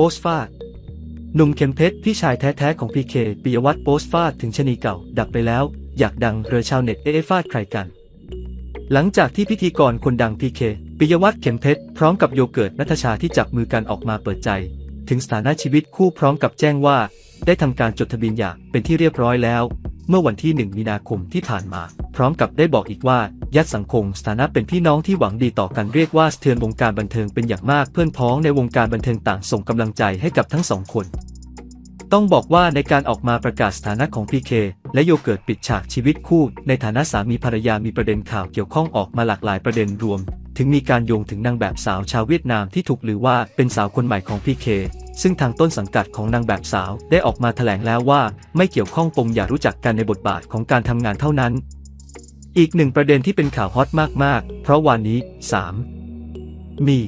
โปสฟาดหนุ่มเข็มเพชรพี่ชายแท้ๆของพีเคปิยวัฒน์โปสฟาดถึงชะนีเก่า ดับไปแล้ว อยากดังเรือชาวเน็ตเอฟาดใครกัน หลังจากที่พิธีกรคนดังพีเคปิยวัฒน์เข็มเพชรพร้อมกับโยเกิร์ตนัทชาที่จับมือกันออกมาเปิดใจ ถึงสถานะชีวิตคู่พร้อมกับแจ้งว่า ได้ทำการจดทะเบียนหย่าเป็นที่เรียบร้อยแล้ว เมื่อวันที่ 1 มีนาคมที่ผ่านมา พร้อมกับได้บอกอีกว่า ยัดสังคมสถานะเป็นพี่น้องที่หวังดีต่อกันเรียกว่าสเทือนวงการบันเทิงเป็นอย่างมากเพื่อนพ้องในวงการบันเทิงต่างส่งกำลังใจให้กับทั้งสองคน ต้องบอกว่าในการออกมาประกาศสถานะของพีเคและโยเกิร์ตปิดฉากชีวิตคู่ ในฐานะสามีภรรยามีประเด็นข่าวเกี่ยวข้องออกมาหลากหลายประเด็นรวม ถึงมีการโยงถึงนางแบบสาวชาวเวียดนามที่ถูกหรือว่าเป็นสาวคนใหม่ของพีเค ซึ่งทางต้นสังกัดของนางแบบสาวได้ออกมาแถลงแล้วว่า ไม่เกี่ยวข้องปมอย่ารู้จักกันในบทบาทของการทำงานเท่านั้น อีกหนึ่งประเด็นที่เป็นข่าวฮอตมากๆ เพราะวันนี้ 3. มี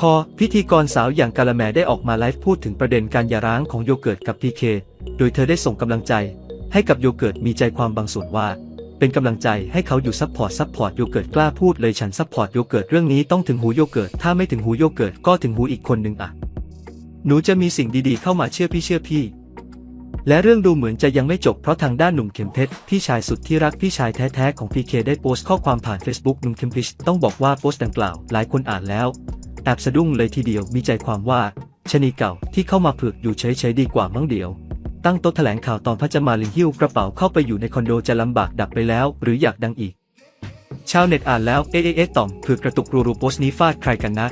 คอพิธีกรสาวอย่างกาละแมได้ออกมาไลฟ์พูดถึงประเด็นการหย่าร้างของโยเกิร์ตกับพีเค โดยเธอได้ส่งกำลังใจ ให้กับโยเกิร์ตมีใจความบางส่วนว่า เป็นกำลังใจให้เขาอยู่ซัพพอร์ตซัพพอร์ตโยเกิร์ตกล้าพูดเลยฉันซัพพอร์ตโยเกิร์ตเรื่องนี้ต้องถึงหูโยเกิร์ตถ้าไม่ถึงหูโยเกิร์ตก็ถึงหูอีกคนหนึ่งอะ หนูจะมีสิ่งดีๆเข้ามาเชื่อพี่เชื่อพี่ และเรื่องดูเหมือนจะยังไม่จบเพราะทางด้านหนุ่มเข็มเพชรพี่ชายสุดที่รักพี่ชายแท้ๆของพีเคได้โพสต์ข้อความผ่าน Facebook หนุ่มเข็มเพชรต้องบอกว่าโพสต์ดังกล่าวหลายคนอ่านแล้วแอบสะดุ้งเลยทีเดียวมีใจความว่าชะนีเก่าที่เข้ามาเผือกอยู่เฉยๆดีกว่ามั้งเดียว ตั้งโต๊ะแถลงข่าวตอนพระจะมาลิงหิ้วกระเป๋าเข้าไปอยู่ในคอนโดจะลำบากดับไปแล้ว หรืออยากดังอีก ชาวเน็ตอ่านแล้วเอ๊ะเอ๊ะเอต่อมเผือกกระตุกรูรูโพสต์นี้ฟาดใครกันนะ